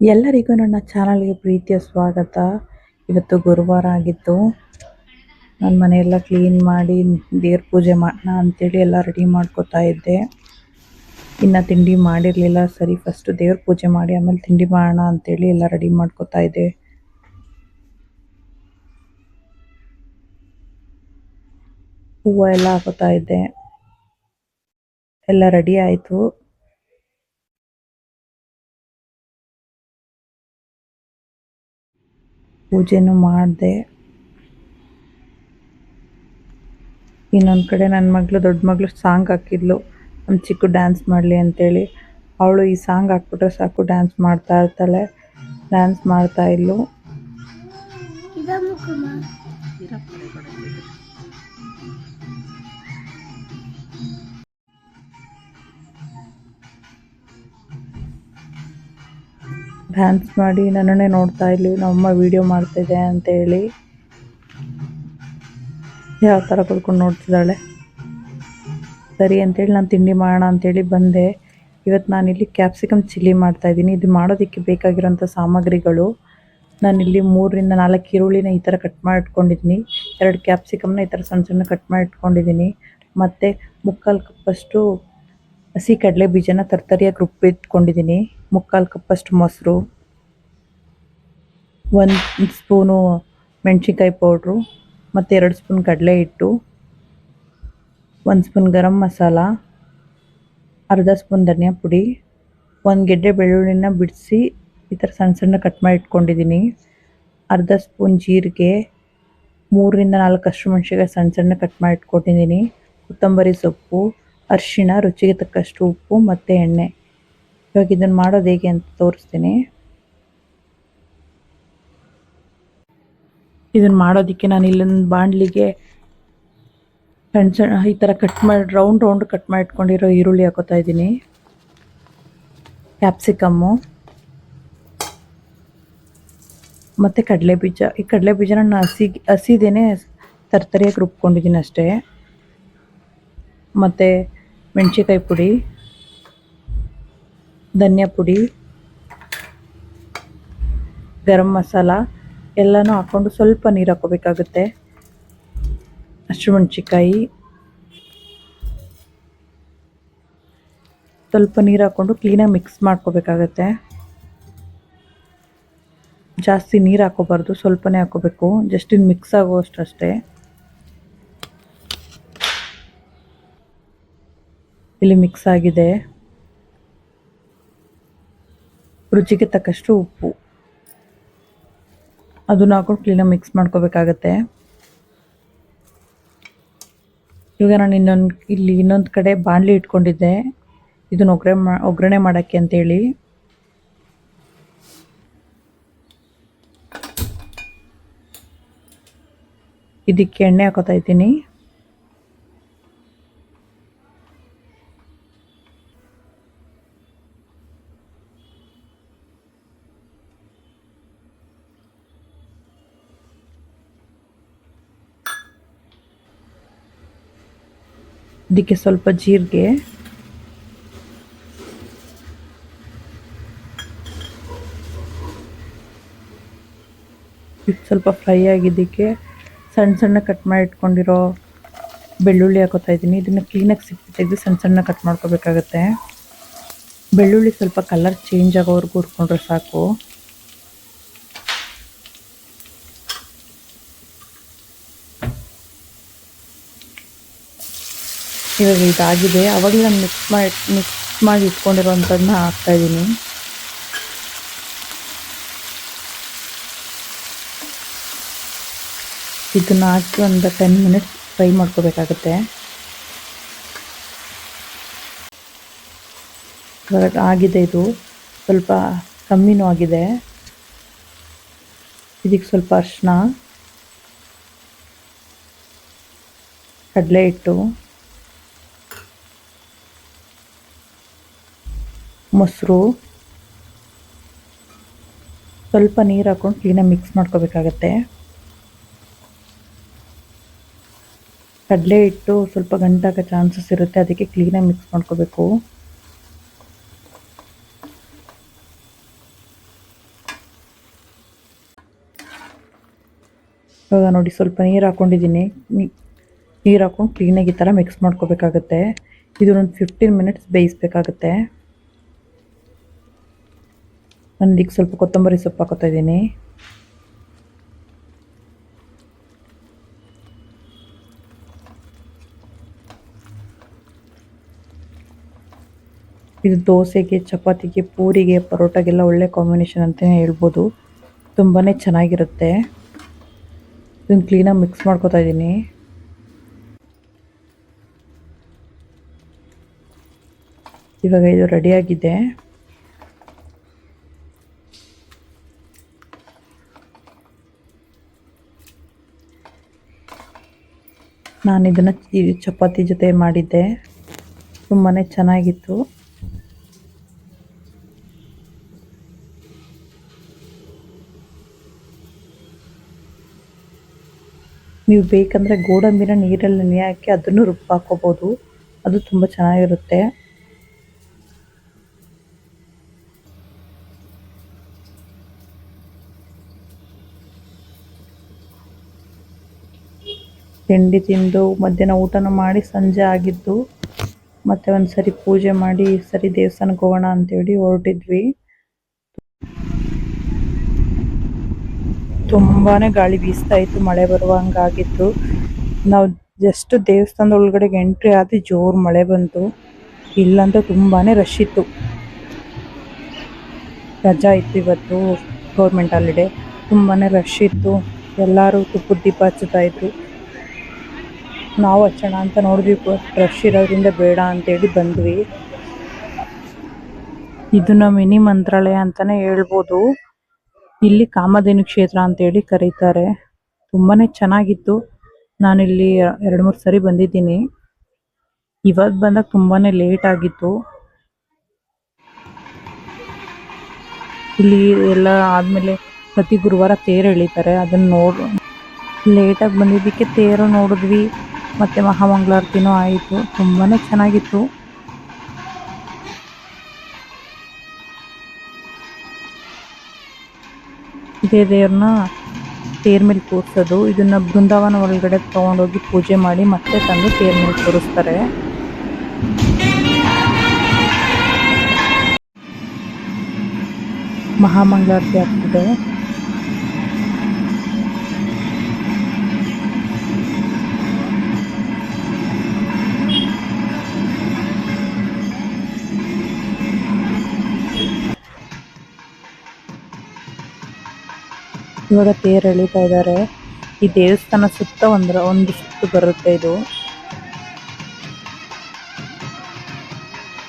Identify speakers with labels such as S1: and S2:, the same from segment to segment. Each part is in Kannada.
S1: ಎಲ್ಲರಿಗೂ ನನ್ನ ಚಾನಲ್ಗೆ ಪ್ರೀತಿಯ ಸ್ವಾಗತ. ಇವತ್ತು ಗುರುವಾರ ಆಗಿತ್ತು. ನನ್ನ ಮನೆಯೆಲ್ಲ ಕ್ಲೀನ್ ಮಾಡಿ ದೇವ್ರ ಪೂಜೆ ಮಾಡೋಣ ಅಂಥೇಳಿ ಎಲ್ಲ ರೆಡಿ ಮಾಡ್ಕೋತಾ ಇದ್ದೆ. ಇನ್ನು ತಿಂಡಿ ಮಾಡಿರಲಿಲ್ಲ. ಸರಿ ಫಸ್ಟ್ ದೇವ್ರ ಪೂಜೆ ಮಾಡಿ, ಆಮೇಲೆ ತಿಂಡಿ ಮಾಡೋಣ ಅಂಥೇಳಿ ಎಲ್ಲ ರೆಡಿ ಮಾಡ್ಕೋತಾ ಇದ್ದೆ. ಹೂವು ಎಲ್ಲ ಹಾಕೋತಾ ಇದ್ದೆ. ಎಲ್ಲ ರೆಡಿ ಆಯಿತು. ಪೂಜೆನೂ ಮಾಡಿದೆ. ಇನ್ನೊಂದು ಕಡೆ ನನ್ನ ಮಗಳು ದೊಡ್ಡ ಮಗಳು ಸಾಂಗ್ ಹಾಕಿದ್ಲು. ನಮ್ಮ ಚಿಕ್ಕ ಡ್ಯಾನ್ಸ್ ಮಾಡಲಿ ಅಂತೇಳಿ. ಅವಳು ಈ ಸಾಂಗ್ ಹಾಕ್ಬಿಟ್ರೆ ಸಾಕು ಡ್ಯಾನ್ಸ್ ಮಾಡ್ತಾ ಇರ್ತಾಳೆ. ಡ್ಯಾನ್ಸ್ ಮಾಡ್ತಾ ಇದ್ಲು. ಡ್ಯಾನ್ಸ್ ಮಾಡಿ ನನ್ನನ್ನೇ ನೋಡ್ತಾ ಇಲ್ಲಿ ವಿಡಿಯೋ ಮಾಡ್ತಿದೆ ಅಂತ ಹೇಳಿ. ಯಾವ ಥರ ಕುಡ್ಕೊಂಡು ನೋಡ್ತಿದ್ದಾಳೆ? ಸರಿ ಅಂತೇಳಿ ನಾನು ತಿಂಡಿ ಮಾಡೋಣ ಅಂತೇಳಿ ಬಂದೆ. ಇವತ್ತು ನಾನಿಲ್ಲಿ ಕ್ಯಾಪ್ಸಿಕಮ್ ಚಿಲ್ಲಿ ಮಾಡ್ತಾ ಇದ್ದೀನಿ. ಇದು ಮಾಡೋದಕ್ಕೆ ಬೇಕಾಗಿರೋಂಥ ಸಾಮಗ್ರಿಗಳು. ನಾನಿಲ್ಲಿ ಮೂರರಿಂದ ನಾಲ್ಕು ಈರುಳ್ಳಿನ ಈ ಥರ ಕಟ್ ಮಾಡಿಟ್ಕೊಂಡಿದ್ದೀನಿ ಎರಡು ಕ್ಯಾಪ್ಸಿಕಮ್ನ ಈ ಥರ ಸಣ್ಣ ಸಣ್ಣ ಕಟ್ ಮಾಡಿ ಇಟ್ಕೊಂಡಿದ್ದೀನಿ ಮತ್ತು ಮುಕ್ಕಾಲು ಕಪ್ಪಷ್ಟು ಹಸಿ ಕಡಲೆ ಬೀಜನ ತರ್ತರಿಯಾಗಿ ರುಬ್ಬಿಟ್ಕೊಂಡಿದ್ದೀನಿ ಮುಕ್ಕಾಲು ಕಪ್ಪಷ್ಟು ಮೊಸರು, ಒಂದು ಸ್ಪೂನು ಮೆಣಸಿನ್ಕಾಯಿ ಪೌಡ್ರು, ಮತ್ತು ಎರಡು ಸ್ಪೂನ್ ಕಡಲೆ ಹಿಟ್ಟು, ಒಂದು ಸ್ಪೂನ್ ಗರಂ ಮಸಾಲ, ಅರ್ಧ ಸ್ಪೂನ್ ಧನಿಯಾ ಪುಡಿ, ಒಂದು ಗೆಡ್ಡೆ ಬೆಳ್ಳುಳ್ಳಿನ ಬಿಡಿಸಿ ಈ ಥರ ಸಣ್ಣ ಸಣ್ಣ ಕಟ್ ಮಾಡಿ ಇಟ್ಕೊಂಡಿದ್ದೀನಿ. ಅರ್ಧ ಸ್ಪೂನ್ ಜೀರಿಗೆ, ಮೂರರಿಂದ ನಾಲ್ಕು ಹಸಿಮೆಣ್ಸಿನ್ಕಾಯಿ ಸಣ್ಣ ಸಣ್ಣ ಕಟ್ ಮಾಡಿ ಇಟ್ಕೊಂಡಿದ್ದೀನಿ. ಕೊತ್ತಂಬರಿ ಸೊಪ್ಪು, ಅರಿಶಿಣ, ರುಚಿಗೆ ತಕ್ಕಷ್ಟು ಉಪ್ಪು, ಮತ್ತು ಎಣ್ಣೆ. ಇವಾಗ ಇದನ್ನು ಮಾಡೋದು ಹೇಗೆ ಅಂತ ತೋರಿಸ್ತೀನಿ. ಇದನ್ನು ಮಾಡೋದಕ್ಕೆ ನಾನು ಇಲ್ಲೊಂದು ಬಾಣಲಿಗೆ ಸಣ್ಣ ಸಣ್ಣ ಈ ಥರ ಕಟ್ ಮಾಡಿ, ರೌಂಡ್ ರೌಂಡ್ ಕಟ್ ಮಾಡಿ ಇಟ್ಕೊಂಡಿರೋ ಈರುಳ್ಳಿ ಹಾಕೋತಾ ಇದ್ದೀನಿ. ಕ್ಯಾಪ್ಸಿಕಮ್ಮು. ಮತ್ತು ಕಡಲೆ ಬೀಜ ಈ ಕಡಲೆ ಬೀಜನ ನಾನು ಹಸಿ, ಹಸಿದೇನೆ ತರ್ತರಿಯಾಗಿ ರುಬ್ಕೊಂಡಿದ್ದೀನಿ ಅಷ್ಟೇ. ಮತ್ತು ಮೆಣಸಿನ್ಕಾಯಿ ಪುಡಿ. ಧನಿಯಾ ಪುಡಿ, ಗರಂ ಮಸಾಲ ಎಲ್ಲನೂ ಹಾಕ್ಕೊಂಡು ಸ್ವಲ್ಪ ನೀರು ಹಾಕೋಬೇಕಾಗುತ್ತೆ ಹಸಿಮೆಣ್ಸಿಕಾಯಿ ಸ್ವಲ್ಪ ನೀರು ಹಾಕ್ಕೊಂಡು ಕ್ಲೀನಾಗಿ ಮಿಕ್ಸ್ ಮಾಡ್ಕೋಬೇಕಾಗತ್ತೆ. ಜಾಸ್ತಿ ನೀರು ಹಾಕೋಬಾರ್ದು ಸ್ವಲ್ಪನೇ ಹಾಕೋಬೇಕು ಜಸ್ಟ್ ಇನ್ನು ಮಿಕ್ಸ್ ಆಗುವಷ್ಟು ಅಷ್ಟೇ. ಇಲ್ಲಿ ಮಿಕ್ಸ್ ಆಗಿದೆ. ರುಚಿಗೆ ತಕ್ಕಷ್ಟು ಉಪ್ಪು. ಅದನ್ನು ಹಾಕೊಂಡು ಕ್ಲೀನಾಗಿ ಮಿಕ್ಸ್ ಮಾಡ್ಕೋಬೇಕಾಗತ್ತೆ. ಇವಾಗ ನಾನು ಇನ್ನೊಂದು, ಇಲ್ಲಿ ಇನ್ನೊಂದು ಕಡೆ ಬಾಣಲಿ ಇಟ್ಕೊಂಡಿದ್ದೆ. ಇದನ್ನು ಒಗ್ಗರೆ ಮಾ ಒಗ್ಗರಣೆ ಮಾಡೋಕ್ಕೆ ಅಂತೇಳಿ. ಇದಕ್ಕೆ ಎಣ್ಣೆ ಹಾಕೋತಾ ಇದ್ದೀನಿ. ಇದಕ್ಕೆ ಸ್ವಲ್ಪ ಜೀರಿಗೆ. ಇದು ಸ್ವಲ್ಪ ಫ್ರೈ ಆಗಿದ್ದಕ್ಕೆ ಸಣ್ಣ ಸಣ್ಣ ಕಟ್ ಮಾಡಿ ಇಟ್ಕೊಂಡಿರೋ ಬೆಳ್ಳುಳ್ಳಿ ಹಾಕೋತಾ ಇದ್ದೀನಿ. ಇದನ್ನು ಕ್ಲೀನಾಗಿ ಸಿಪ್ಪೆ ತೆಗೆದು ಸಣ್ಣ ಸಣ್ಣ ಕಟ್ ಮಾಡ್ಕೋಬೇಕಾಗತ್ತೆ. ಬೆಳ್ಳುಳ್ಳಿ ಸ್ವಲ್ಪ ಕಲರ್ ಚೇಂಜ್ ಆಗೋವರೆಗೂ ಹುರ್ಕೊಂಡ್ರೆ ಸಾಕು. ಇವಾಗ ಇದಾಗಿದೆ. ಅವಾಗಲೇ ನಾನು ಮಿಕ್ಸ್ ಮಾಡಿ ಮಿಕ್ಸ್ ಮಾಡಿ ಇಟ್ಕೊಂಡಿರೋವಂಥದ್ದನ್ನ ಹಾಕ್ತಾಯಿದ್ದೀನಿ ಇದನ್ನು ಹಾಕಿ ಒಂದು ಟೆನ್ ಮಿನಿಟ್ಸ್ ಫ್ರೈ ಮಾಡ್ಕೋಬೇಕಾಗತ್ತೆ. ಆಗಿದೆ ಇದು. ಸ್ವಲ್ಪ ಕಮ್ಮಿನೂ ಆಗಿದೆ. ಇದಕ್ಕೆ ಸ್ವಲ್ಪ ಅರಿಶಿನ ಕಡಲೆ ಹಿಟ್ಟು. ಮೊಸರು, ಸ್ವಲ್ಪ ನೀರು ಹಾಕ್ಕೊಂಡು ಕ್ಲೀನಾಗಿ ಮಿಕ್ಸ್ ಮಾಡ್ಕೋಬೇಕಾಗತ್ತೆ. ಕಡಲೆ ಹಿಟ್ಟು ಸ್ವಲ್ಪ ಗಂಟಾಕ ಚಾನ್ಸಸ್ ಇರುತ್ತೆ, ಅದಕ್ಕೆ ಕ್ಲೀನಾಗಿ ಮಿಕ್ಸ್ ಮಾಡ್ಕೋಬೇಕು. ಇವಾಗ ನೋಡಿ, ಸ್ವಲ್ಪ ನೀರು ಹಾಕ್ಕೊಂಡಿದ್ದೀನಿ ನೀರು ಹಾಕ್ಕೊಂಡು ಕ್ಲೀನಾಗಿ ಈ ಥರ ಮಿಕ್ಸ್ ಮಾಡ್ಕೋಬೇಕಾಗತ್ತೆ. ಇದೊಂದು ಫಿಫ್ಟೀನ್ ಮಿನಿಟ್ಸ್ ಬೇಯಿಸ್ಬೇಕಾಗತ್ತೆ. ನಾನು ಇದಕ್ಕೆ ಸ್ವಲ್ಪ ಕೊತ್ತಂಬರಿ ಸೊಪ್ಪು ಹಾಕೋತಾ ಇದ್ದೀನಿ. ಇದು ದೋಸೆಗೆ, ಚಪಾತಿಗೆ, ಪೂರಿಗೆ, ಪರೋಟಾಗೆಲ್ಲ ಒಳ್ಳೆ ಕಾಂಬಿನೇಷನ್ ಅಂತಲೇ ಹೇಳ್ಬೋದು. ತುಂಬಾ ಚೆನ್ನಾಗಿರುತ್ತೆ. ಇದನ್ನು ಕ್ಲೀನಾಗಿ ಮಿಕ್ಸ್ ಮಾಡ್ಕೋತಾ ಇದ್ದೀನಿ. ಇವಾಗ ಇದು ರೆಡಿಯಾಗಿದೆ ನಾನು ಇದನ್ನು ಚಪಾತಿ ಜೊತೆ ಮಾಡಿದ್ದೆ. ತುಂಬಾ ಚೆನ್ನಾಗಿತ್ತು. ನೀವು ಬೇಕಂದರೆ ಗೋಡಂಬಿನ ನೀರಲ್ಲಿ ನೆನೆ ಹಾಕಿ ಅದನ್ನು ರುಬ್ಬಾಕೋಬೋದು ಅದು ತುಂಬ ಚೆನ್ನಾಗಿರುತ್ತೆ. ತಿಂಡಿ ತಿಂದು, ಮಧ್ಯಾಹ್ನ ಊಟನೂ ಮಾಡಿ, ಸಂಜೆ ಆಗಿದ್ದು ಮತ್ತೆ ಒಂದು ಸರಿ ಪೂಜೆ ಮಾಡಿ ಸರಿ ದೇವಸ್ಥಾನಕ್ಕೆ ಹೋಗೋಣ ಅಂತೇಳಿ ಹೊರಟಿದ್ವಿ. ತುಂಬಾನೇ ಗಾಳಿ ಬೀಸ್ತಾ ಇತ್ತು, ಮಳೆ ಬರುವ ಹಂಗಾಗಿತ್ತು ನಾವು ಜಸ್ಟ್ ದೇವಸ್ಥಾನದ ಒಳಗಡೆಗೆ ಎಂಟ್ರಿ ಆದಿ ಜೋರು ಮಳೆ ಬಂತು. ಇಲ್ಲಂತ ತುಂಬಾನೇ ರಶ್ ಇತ್ತು. ರಜಾ ಇತ್ತು ಇವತ್ತು ಗೌರ್ಮೆಂಟ್ ಹಾಲಿಡೇ. ತುಂಬಾನೇ ರಶ್ ಇತ್ತು. ಎಲ್ಲರೂ ತುಪ್ಪದ ದೀಪ ಹಚ್ಚುತ್ತಾ ಇದ್ರು. ನಾವು ಹಚ್ಚೋಣ ಅಂತ ನೋಡಿದ್ವಿ ರಶ್ ಇರೋದ್ರಿಂದ ಬೇಡ ಅಂತೇಳಿ ಬಂದ್ವಿ. ಇದನ್ನ ಮಿನಿ ಮಂತ್ರಾಲಯ ಅಂತಾನೆ ಹೇಳ್ಬೋದು. ಇಲ್ಲಿ ಕಾಮಧೇನು ಕ್ಷೇತ್ರ ಅಂತೇಳಿ ಕರೀತಾರೆ. ತುಂಬಾನೇ ಚೆನ್ನಾಗಿತ್ತು. ನಾನಿಲ್ಲಿ ಎರಡು ಮೂರು ಸರಿ ಬಂದಿದ್ದೀನಿ. ಇವತ್ತು ಬಂದಾಗ ತುಂಬಾನೇ ಲೇಟ್ ಆಗಿತ್ತು. ಇಲ್ಲಿ ಎಲ್ಲ ಆದಮೇಲೆ ಪ್ರತಿ ಗುರುವಾರ ತೇರು ಎಳಿತಾರೆ. ಅದನ್ನ ನೋಡ್ ಲೇಟಾಗಿ ಬಂದಿದ್ದಕ್ಕೆ ತೇರು ನೋಡಿದ್ವಿ. ಮತ್ತೆ ಮಹಾಮಂಗಳಾರತಿನೂ ಆಯಿತು. ತುಂಬಾನೇ ಚೆನ್ನಾಗಿತ್ತು. ಇದೇ ದೇವ್ರನ್ನ ತೇರ್ ಮೇಲೆ ಕೂರಿಸೋದು. ಇದನ್ನ ಬೃಂದಾವನ ಒಳಗಡೆ ತಗೊಂಡೋಗಿ ಪೂಜೆ ಮಾಡಿ ಮತ್ತೆ ತಂದು ತೇರ್ ಮೇಲೆ ಕೂರಿಸ್ತಾರೆ. ಮಹಾಮಂಗಳಾರತಿ ಆಗ್ತಿದೆ. ಇವಾಗ ತೇರು ಎಳಿತಾ ಇದ್ದಾರೆ ಈ ದೇವಸ್ಥಾನ ಸುತ್ತ ಒಂದ್ರ ಒಂದು ಸುತ್ತು ಬರುತ್ತೆ ಇದು.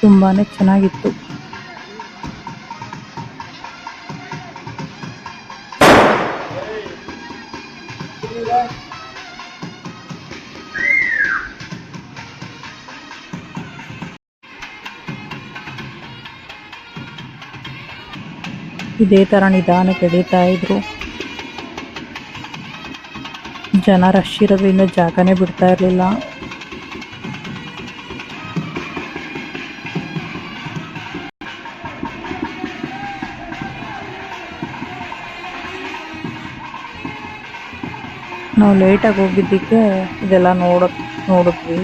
S1: ತುಂಬಾನೇ ಚೆನ್ನಾಗಿತ್ತು. ಇದೇ ತರ ನಿಧಾನಕ್ಕೆ ಎಳಿತಾ ಇದ್ರು. ಜನ ರಶ್ ಇರೋದ್ರಿಂದ ಜಾಗನೇ ಬಿಡ್ತಾ ಇರಲಿಲ್ಲ. ನಾವು ಲೇಟಾಗಿ ಹೋಗಿದ್ದಕ್ಕೆ ಇದೆಲ್ಲ ನೋಡ, ನೋಡಿದ್ವಿ.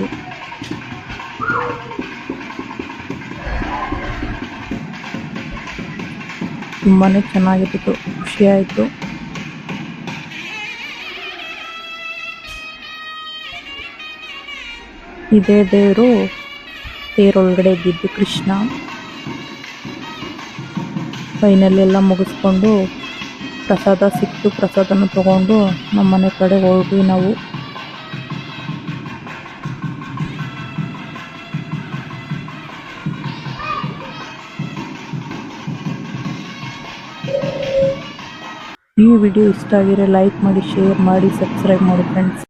S1: ತುಂಬಾ ಚೆನ್ನಾಗಿತ್ತು, ಖುಷಿ ಇದೇ ದೇವರು. ತೇರೊಳಗಡೆ ಇದ್ದಿದ್ದು ಕೃಷ್ಣ. ಫೈನಲ್ ಎಲ್ಲ ಮುಗಿಸ್ಕೊಂಡು ಪ್ರಸಾದ ಸಿಕ್ತು. ಪ್ರಸಾದನ ತಗೊಂಡು ನಮ್ಮ ಮನೆ ಕಡೆ ಹೋಗಿ ನಾವು. ಈ ವಿಡಿಯೋ ಇಷ್ಟ ಆಗಿದ್ರೆ ಲೈಕ್ ಮಾಡಿ ಶೇರ್ ಮಾಡಿ ಸಬ್ಸ್ಕ್ರೈಬ್ ಮಾಡಿ ಫ್ರೆಂಡ್ಸ್